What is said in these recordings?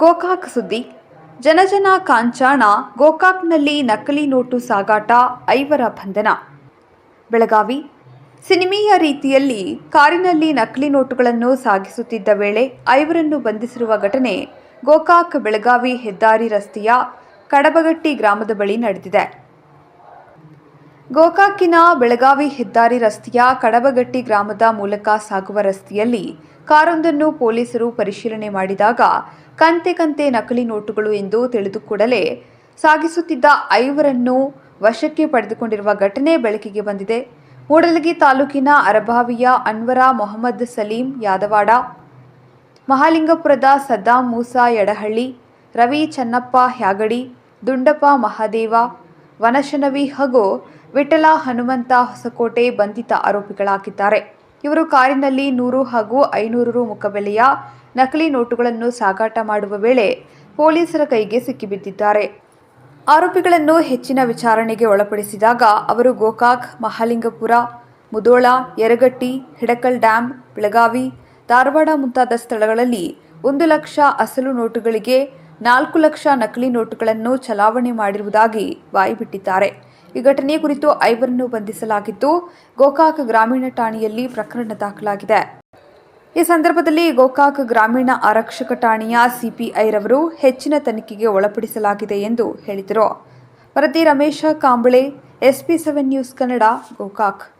ಗೋಕಾಕ್ ಸುದ್ದಿ. ಜನಜನ ಕಾಂಚಾಣ ಗೋಕಾಕ್ನಲ್ಲಿ ನಕಲಿ ನೋಟು ಸಾಗಾಟ, ಐವರ ಬಂಧನ. ಬೆಳಗಾವಿ. ಸಿನಿಮೀಯ ರೀತಿಯಲ್ಲಿ ಕಾರಿನಲ್ಲಿ ನಕಲಿ ನೋಟುಗಳನ್ನು ಸಾಗಿಸುತ್ತಿದ್ದ ವೇಳೆ ಐವರನ್ನು ಬಂಧಿಸಿರುವ ಘಟನೆ ಗೋಕಾಕ್ ಬೆಳಗಾವಿ ಹೆದ್ದಾರಿ ರಸ್ತೆಯ ಕಡಬಗಟ್ಟಿ ಗ್ರಾಮದ ಬಳಿ ನಡೆದಿದೆ. ಗೋಕಾಕಿನ ಬೆಳಗಾವಿ ಹೆದ್ದಾರಿ ರಸ್ತೆಯ ಕಡಬಗಟ್ಟಿ ಗ್ರಾಮದ ಮೂಲಕ ಸಾಗುವ ರಸ್ತೆಯಲ್ಲಿ ಕಾರೊಂದನ್ನು ಪೊಲೀಸರು ಪರಿಶೀಲನೆ ಮಾಡಿದಾಗ ಕಂತೆ ಕಂತೆ ನಕಲಿ ನೋಟುಗಳು ಎಂದು ತಿಳಿದು ಕೂಡಲೇ ಸಾಗಿಸುತ್ತಿದ್ದ ಐವರನ್ನು ವಶಕ್ಕೆ ಪಡೆದುಕೊಂಡಿರುವ ಘಟನೆ ಬೆಳಕಿಗೆ ಬಂದಿದೆ. ಮೂಡಲಗಿ ತಾಲೂಕಿನ ಅರಭಾವಿಯ ಅನ್ವರ ಮೊಹಮ್ಮದ್ ಸಲೀಂ ಯಾದವಾಡ, ಮಹಾಲಿಂಗಪುರದ ಸದ್ದಾಂ ಮೂಸಾ ಯಡಹಳ್ಳಿ, ರವಿ ಚನ್ನಪ್ಪ ಹ್ಯಾಗಡಿ, ದುಂಡಪ್ಪ ಮಹಾದೇವ, ವನಶನವಿ ಹಾಗೂ ವಿಠಲ ಹನುಮಂತ ಹೊಸಕೋಟೆ ಬಂಧಿತ ಆರೋಪಿಗಳಾಗಿದ್ದಾರೆ. ಇವರು ಕಾರಿನಲ್ಲಿ ನೂರು ಹಾಗೂ ಐನೂರು ರು ಮುಖಬೆಲೆಯ ನಕಲಿ ನೋಟುಗಳನ್ನು ಸಾಗಾಟ ಮಾಡುವ ವೇಳೆ ಪೊಲೀಸರ ಕೈಗೆ ಸಿಕ್ಕಿಬಿದ್ದಿದ್ದಾರೆ. ಆರೋಪಿಗಳನ್ನು ಹೆಚ್ಚಿನ ವಿಚಾರಣೆಗೆ ಒಳಪಡಿಸಿದಾಗ ಅವರು ಗೋಕಾಕ್, ಮಹಾಲಿಂಗಪುರ, ಮುದೋಳ, ಯರಗಟ್ಟಿ, ಹಿಡಕಲ್ ಡ್ಯಾಂ, ಬೆಳಗಾವಿ, ಧಾರವಾಡ ಮುಂತಾದ ಸ್ಥಳಗಳಲ್ಲಿ ಒಂದು ಲಕ್ಷ ಅಸಲು ನೋಟುಗಳಿಗೆ ನಾಲ್ಕು ಲಕ್ಷ ನಕಲಿ ನೋಟುಗಳನ್ನು ಚಲಾವಣೆ ಮಾಡಿರುವುದಾಗಿ ಬಾಯಿಬಿಟ್ಟಿದ್ದಾರೆ ಈ ಘಟನೆ ಕುರಿತು ಐವರನ್ನು ಬಂಧಿಸಲಾಗಿದ್ದು, ಗೋಕಾಕ್ ಗ್ರಾಮೀಣ ಠಾಣೆಯಲ್ಲಿ ಪ್ರಕರಣ ದಾಖಲಾಗಿದೆ. ಈ ಸಂದರ್ಭದಲ್ಲಿ ಗೋಕಾಕ್ ಗ್ರಾಮೀಣ ಆರಕ್ಷಕ ಠಾಣೆಯ ಸಿಪಿಐ ರವರು ಹೆಚ್ಚಿನ ತನಿಖೆಗೆ ಒಳಪಡಿಸಲಾಗಿದೆ ಎಂದು ಹೇಳಿದರು. ವರದಿ Ramesh Kamble, SP seven news Kannada, Gokak.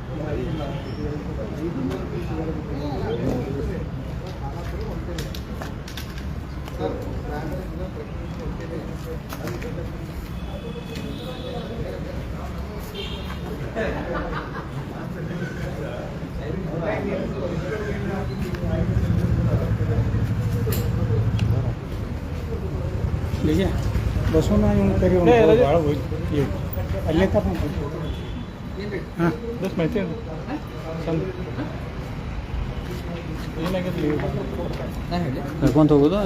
ಬಸವನ ಇವನು ಕರಿ ಅಲ್ಲೇ ತಪ್ಪ ಹಾಂ. ಮಾಹಿತಿ ಹೋಗೋದು?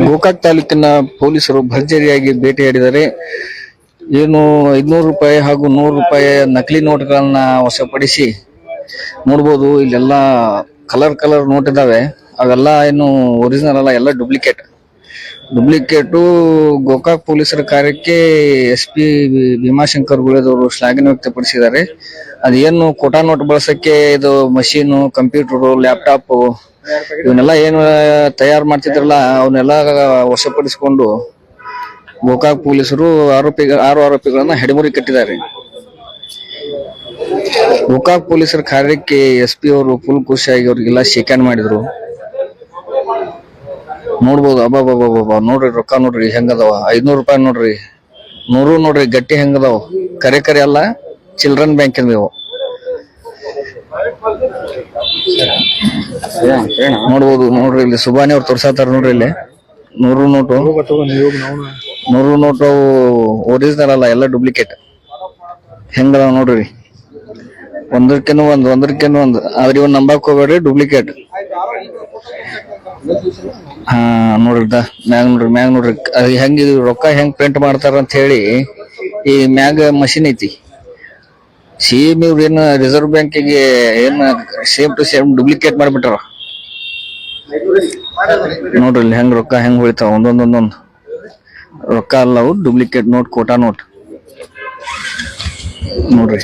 ಗೋಕಾಕ್ ತಾಲೂಕಿನ ಪೊಲೀಸರು ಭರ್ಜರಿಯಾಗಿ ಭೇಟಿಯಾಡಿದರೆ ಏನು ಐದ್ನೂರು ರೂಪಾಯಿ ಹಾಗೂ ನೂರು ರೂಪಾಯಿ ನಕಲಿ ನೋಟ್ಗಳನ್ನ ವಶಪಡಿಸಿ ನೋಡ್ಬೋದು, ಇಲ್ಲೆಲ್ಲ ಕಲರ್ ಕಲರ್ ನೋಟ್ ಇದಾವೆ. ಅವೆಲ್ಲ ಏನು ಒರಿಜಿನಲ್ ಅಲ್ಲ, ಎಲ್ಲ ಡೂಪ್ಲಿಕೇಟ್ ಡೂಪ್ಲಿಕೇಟು ಗೋಕಾಕ್ ಪೊಲೀಸರ ಕಾರ್ಯಕ್ಕೆ ಎಸ್ ಪಿ ಭೀಮಾಶಂಕರ್ ಗುಳೇದವರು ಶ್ಲಾಘನೆ ವ್ಯಕ್ತಪಡಿಸಿದ್ದಾರೆ. ಅದೇನು ಕೋಟಾ ನೋಟ್ ಬಳಸಕ್ಕೆ ಇದು ಮಷೀನು ಕಂಪ್ಯೂಟರು ಲ್ಯಾಪ್ಟಾಪ್ ಇವನ್ನೆಲ್ಲ ಏನು ತಯಾರು ಮಾಡ್ತಿದ್ರಲ್ಲ, ಅವನ್ನೆಲ್ಲ ವಶಪಡಿಸಿಕೊಂಡು ಗೋಕಾಕ್ ಪೊಲೀಸರು ಆರೋಪಿ ಆರು ಆರೋಪಿಗಳನ್ನ ಹೆಡಮುರಿ ಕಟ್ಟಿದ್ದಾರೆ. ಗೋಕಾಕ್ ಪೊಲೀಸರ ಕಾರ್ಯಕ್ಕೆ ಎಸ್ ಪಿ ಅವರು ಫುಲ್ ಖುಷಿಯಾಗಿ ಅವ್ರಿಗೆಲ್ಲ ಶೇಖರಣೆ ಮಾಡಿದ್ರು. ನೋಡ್ಬೋದು, ಅಬ್ಬಬ್ಬಬ್ಬಬ್ಬ, ನೋಡ್ರಿ ರೊಕ್ಕ ನೋಡ್ರಿ, ಹೆಂಗದಾವ? ಐದ್ನೂರು ರೂಪಾಯಿ ನೋಡ್ರಿ. ನೂರು ನೋಡ್ರಿ, ಗಟ್ಟಿ ಹೆಂಗದಾವ? ಕರೆ ಕರೆ ಅಲ್ಲ, ಚಿಲ್ಡ್ರನ್ ಬ್ಯಾಂಕ್ ಇವು ನೋಡ್ಬೋದು, ನೋಡ್ರಿ ಇಲ್ಲಿ ಸುಬಾನಿ ಅವ್ರು ತೋರ್ಸಾತಾರ ನೋಡ್ರಿ ಇಲ್ಲಿ. ನೂರು ನೋಟು. ನೂರು ನೋಟು ಒರಿಜಿನಲ್ ಅಲ್ಲ, ಎಲ್ಲ ಡೂಪ್ಲಿಕೇಟ್ ಹೆಂಗದಾವ ನೋಡ್ರಿ. ಒಂದಕ್ಕಿಂತ ಒಂದು ಒಂದಕ್ಕೇನು ಒಂದು. ಆದ್ರೆ ಇವ್ ನಂಬಕ್ ಹೋಗ್ಬೇಡ್ರಿ ಡೂಪ್ಲಿಕೇಟ್ ಹಾ, ನೋಡ್ರಿ ಮ್ಯಾಗ ನೋಡ್ರಿ ಮ್ಯಾಗ ನೋಡ್ರಿ. ಅದು ಹೆಂಗ್ ಇದು ರೊಕ್ಕ ಹೆಂಗ್ ಪ್ರಿಂಟ್ ಮಾಡ್ತಾರ ಅಂತ ಹೇಳಿ, ಈ ಮ್ಯಾಗ ಮಷಿನ್ ಐತಿ. ಸೇಮ್ ಇವ್ರ ಏನ್ ರಿಸರ್ವ್ ಬ್ಯಾಂಕಿಗೆ ಏನ್ ಸೇಮ್ ಟು ಸೇಮ್ ಡೂಪ್ಲಿಕೇಟ್ ಮಾಡ್ಬಿಟ್ಟಾರ. ನೋಡ್ರಿ ಇಲ್ಲಿ ಹೆಂಗ್ ರೊಕ್ಕ ಹೆಂಗ್ ಹೊಳಿತಾವ ಒಂದೊಂದೊಂದೊಂದು ಒಂದೊಂದ್. ರೊಕ್ಕ ಅಲ್ಲ ಅವು ಡೂಪ್ಲಿಕೇಟ್ ನೋಟ್ ಕೋಟಾ ನೋಟ್ ನೋಡ್ರಿ.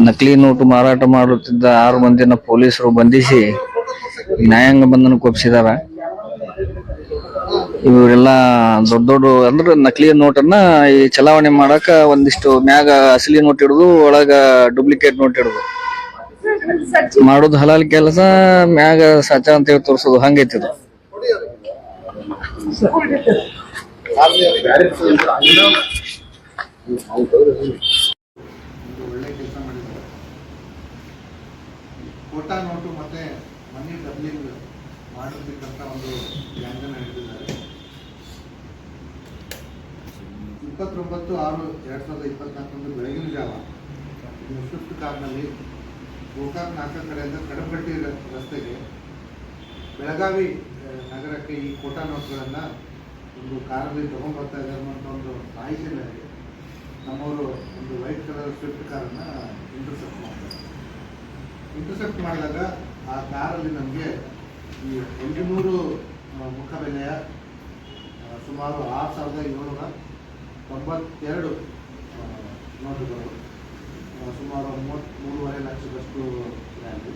ನಕಲಿ ನೋಟು ಮಾರಾಟ ಮಾಡುತ್ತಿದ್ದ ಆರು ಮಂದಿನ ಪೊಲೀಸರು ಬಂಧಿಸಿ ನ್ಯಾಯಾಂಗ ಬಂಧನಕ್ಕೆ ಒಪ್ಪಿಸಿದಾರ ಇವರೆಲ್ಲ ದೊಡ್ಡ ದೊಡ್ಡ ಅಂದ್ರೆ ನಕಲಿ ನೋಟನ್ನ ಈ ಚಲಾವಣೆ ಮಾಡಕ ಒಂದಿಷ್ಟು ಮ್ಯಾಗ ಅಸಲಿ ನೋಟ್ ಹಿಡಿದು ಒಳಗ ಡೂಪ್ಲಿಕೇಟ್ ನೋಟ್ ಹಿಡಿದು ಮಾಡೋದು ಹಲಾಲ್ ಕೆಲಸ, ಮ್ಯಾಗ ಸಚ ಅಂತ ಹೇಳಿ ತೋರ್ಸೋದು ಹಂಗೈತಿ ಇದು ಒಂದು ಒಳ್ಳೆ ಕೆಲಸ ಮಾಡಿದ್ದಾರೆ ಕೋಟಾ ನೋಟು ಮತ್ತೆ ಮನಿ ಡಬ್ಲಿಂಗ್ ಮಾಡಿರ್ತಕ್ಕಂಥ ಒಂದು ವ್ಯಾಂಗನ ಹಿಡಿದಿದ್ದಾರೆ ಇಪ್ಪತ್ತೊಂಬತ್ತು ಆರು ಎರಡು ಸಾವಿರದ ಇಪ್ಪತ್ನಾಲ್ಕರಂದು ಬೆಳಗಿನ ಜಾವ ಸ್ವಿಫ್ಟ್ ಕಾರ್ನಲ್ಲಿ ಗೋಕಾಕ್ ನಾಲ್ಕ ಕಡೆಯಿಂದ ಕಡಪಟ್ಟಿ ರಸ್ತೆಗೆ ಬೆಳಗಾವಿ ನಗರಕ್ಕೆ ಈ ಕೋಟಾ ನೋಟ್ಗಳನ್ನು ಒಂದು ಕಾರಲ್ಲಿ ತಗೊಂಡ್ಬರ್ತಾ ಇದ್ದಾರೆ ಅನ್ನುವಂಥ ಒಂದು ಮಾಹಿತಿ ನಮ್ಮವರು ಒಂದು ವೈಟ್ ಕಲರ್ ಸ್ವಿಫ್ಟ್ ಕಾರನ್ನ ಇಂಟರ್ಸೆಪ್ಟ್ ಮಾಡ್ತಾರೆ ಇಂಟರ್ಸೆಪ್ಟ್ ಮಾಡಿದಾಗ ಆ ಕಾರಲ್ಲಿ ನಮಗೆ ಈ ಒಂದು ನೂರು ಮುಖಬೆಲೆಯ ಸುಮಾರು ಆರು ಸಾವಿರದ ಏಳ್ನೂರ ತೊಂಬತ್ತೆರಡು ನೋಟುಗಳು ಸುಮಾರು ಮೂವತ್ತ್ ಮೂರುವರೆ ಲಕ್ಷದಷ್ಟು ವ್ಯಾಲ್ಯೂ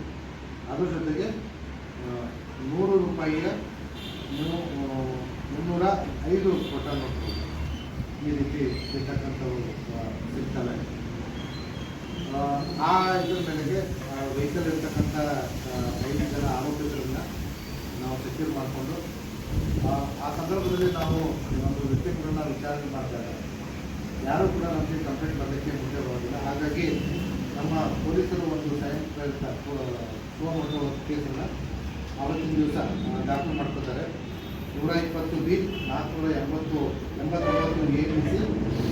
ಅದ್ರ ಜೊತೆಗೆ ನೂರು ರೂಪಾಯಿಯ ಮುನ್ನೂರ ಐದು ಕೊಟ್ಟ ನೋಟುಗಳು ಈ ರೀತಿ ಇರ್ತಕ್ಕಂಥವು ಸಿಗ್ತವೆ. ಆ, ಇದ್ರ ಮೇಲೆಗೆ ವೆಹಿಕಲ್ ಇರ್ತಕ್ಕಂಥ ಪ್ರಯಾಣಿಕರ ಆರೋಪಿಗಳನ್ನ ನಾವು ಸೆಕ್ಯೂರ್ ಮಾಡಿಕೊಂಡು, ಆ ಸಂದರ್ಭದಲ್ಲಿ ನಾವು ಒಂದು ವ್ಯಕ್ತಿಗಳನ್ನ ವಿಚಾರಣೆ ಇದ್ದಾರೆ. ಯಾರು ಕೂಡ ನಮಗೆ ಕಂಪ್ಲೇಂಟ್ ಬರಲಿಕ್ಕೆ ಮುಂದೆ ಬರೋದಿಲ್ಲ. ಹಾಗಾಗಿ ನಮ್ಮ ಪೊಲೀಸರು ಒಂದು ಸಾಯಂಕಾಲ ಸೋಮವಾರ ಕೇಸನ್ನು ಅವತ್ತಿನ ದಿವಸ ದಾಖಲು ಮಾಡ್ಕೋತಾರೆ ನೂರ ಇಪ್ಪತ್ತು ಬಿ, ನಾಲ್ಕುನೂರ ಎಂಬತ್ತು, ಎಂಬತ್ತೊಂಬತ್ತು ಎ ಬಿ ಸಿ